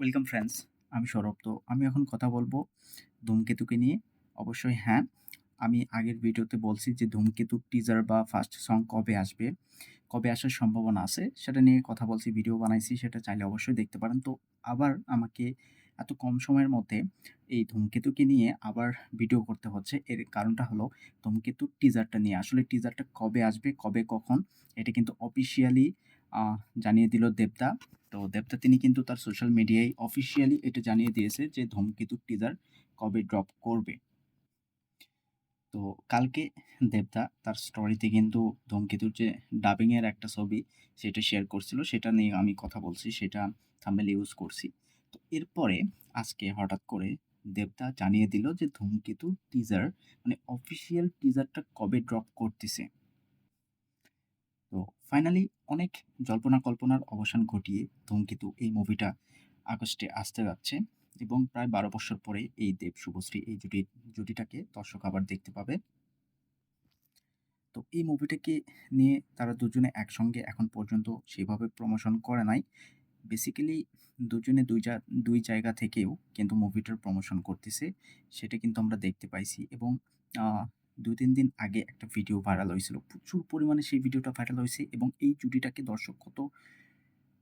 Welcome friends আমি সৌরভ। তো আমি এখন কথা বলব ধূমকেতুকে নিয়ে। অবশ্যই হ্যাঁ আমি আগের ভিডিওতে বলছি যে ধূমকেতু টিজার বা ফার্স্ট সং কবে আসবে, কবে আসার সম্ভাবনা আছে সেটা নিয়ে কথা বলছি ভিডিও বানাইছি, সেটা চাইলে অবশ্যই দেখতে পারেন। তো আবার আমাকে এত কম সময়ের মধ্যে এই ধূমকেতুকে নিয়ে আবার ভিডিও করতে হচ্ছে। এর কারণটা হলো ধূমকেতু টিজারটা নিয়ে। আসলে টিজারটা কবে আসবে, কবে, কখন, এটা কিন্তু অফিসিয়ালি জানিয়ে দিল দেবদা। তো দেবদা তিনি কিন্তু তার সোশ্যাল মিডিয়ায় অফিসিয়ালি এটা জানিয়ে দিয়েছে যে ধূমকেতু টিজার কবে ড্রপ করবে। তো কালকে দেবদা তার স্টোরিতে কিন্তু ধূমকেতুর যে ডাবিংয়ের একটা ছবি সেটা শেয়ার করছিল, সেটা নিয়ে আমি কথা বলছি, সেটা থাম্বেল ইউজ করছি। তো এরপরে আজকে হঠাৎ করে দেবদা জানিয়ে দিল যে ধূমকেতু টিজার মানে অফিসিয়াল টিজারটা কবে ড্রপ করতেছে। তো ফাইনালি অনেক জল্পনা কল্পনার অবসান ঘটিয়ে ধূমকেতু এই মুভিটা আগস্টে আসতে যাচ্ছে এবং প্রায় বারো বছর পরে এই দেব শুভশ্রী এই জুটি, জুটিটাকে দর্শক আবার দেখতে পাবে। তো এই মুভিটাকে নিয়ে তারা দুজনে একসঙ্গে এখন পর্যন্ত সেভাবে প্রমোশন করে নাই। বেসিক্যালি দুজনে দুই যা দুই জায়গা থেকেও কিন্তু মুভিটার প্রমোশন করতেছে, সেটা কিন্তু আমরা দেখতে পাইছি এবং দুই তিন দিন আগে একটা ভিডিও ভাইরাল হয়েছিল। প্রচুর পরিমাণে সেই ভিডিওটা ভাইরাল হয়েছে এবং এই জুটিটাকে দর্শক কত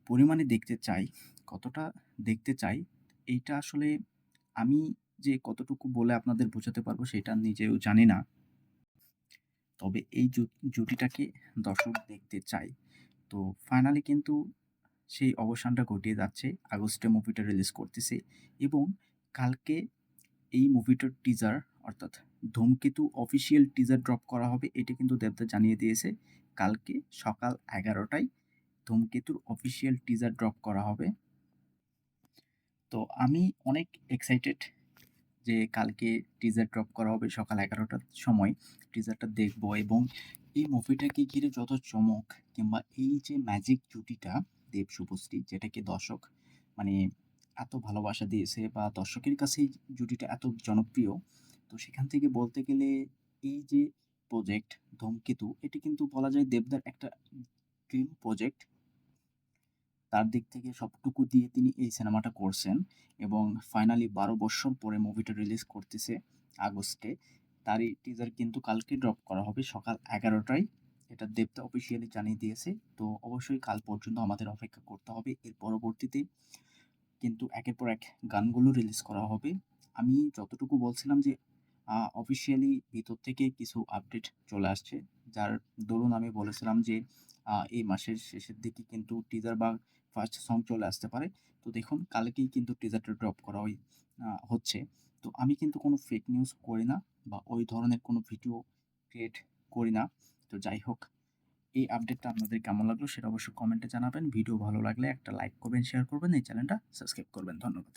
পরিমাণে দেখতে চাই কতটা দেখতে চাই এইটা আসলে আমি যে কতটুকু বলে আপনাদের বোঝাতে পারব সেটা নিজেও জানি না। তবে এই জুটিটাকে দর্শক দেখতে চাই তো ফাইনালি কিন্তু সেই অবসানটা ঘটিয়ে যাচ্ছে, আগস্টে মুভিটা রিলিজ করতেছে এবং কালকে এই মুভিটার টিজার অর্থাৎ ধূমকেতু অফিসিয়াল টিজার ড্রপ করা হবে, এটি কিন্তু দেবদা জানিয়ে দিয়েছে। কালকে সকাল এগারোটায় ধূমকেতুর অফিসিয়াল টিজার ড্রপ করা হবে। তো আমি অনেক এক্সাইটেড যে কালকে টিজার ড্রপ করা হবে সকাল এগারোটার সময়। টিজারটা দেখব এবং এই মুভিটাকে ঘিরে যত চমক কিংবা এই যে ম্যাজিক জুটিটা দেব শুভশ্রী, যেটাকে দর্শক মানে এত ভালোবাসা দিয়েছে বা দর্শকের কাছে জুটিটা এত জনপ্রিয় তো সেখান থেকে বলতে গেলে এই যে প্রজেক্ট ধূমকেতু, এটি কিন্তু বলা যায় দেবদার একটা ড্রিম প্রজেক্ট তার দিক থেকে সবটুকু দিয়ে তিনি এই সিনেমাটা করছেন এবং ফাইনালি বারো বছর পরে মুভিটা রিলিজ করতেছে আগস্টে। তারই টিজার কিন্তু কালকে ড্রপ করা হবে, সকাল এগারোটায়। এটা দেবতা অফিসিয়ালি জানিয়ে দিয়েছে। তো অবশ্যই কাল পর্যন্ত আমাদের অপেক্ষা করতে হবে। এর পরবর্তীতে কিন্তু একের পর এক গানগুলো রিলিজ করা হবে। আমি যতটুকু বলছিলাম যে অফিসিয়ালি ভিতর থেকে কিছু আপডেট চলে আসছে। যার দরুন আমি বলেছিলাম যে এই মাসের শেষের দিকে কিন্তু টিজার বা ফার্স্ট সং চলে আসতে পারে। তো দেখুন, কালকেই কিন্তু টিজারটা ড্রপ করা ওই হচ্ছে। তো আমি কিন্তু কোনো ফেক নিউজ করি না বা ওই ধরনের কোনো ভিডিও ক্রিয়েট করি না। তো যাই হোক, এই আপডেটটা আপনাদের কেমন লাগল সেটা অবশ্যই কমেন্টে জানাবেন। ভিডিও ভালো লাগলে একটা লাইক করবেন শেয়ার করবেন। এই চ্যানেলটা সাবস্ক্রাইব করবেন। ধন্যবাদ।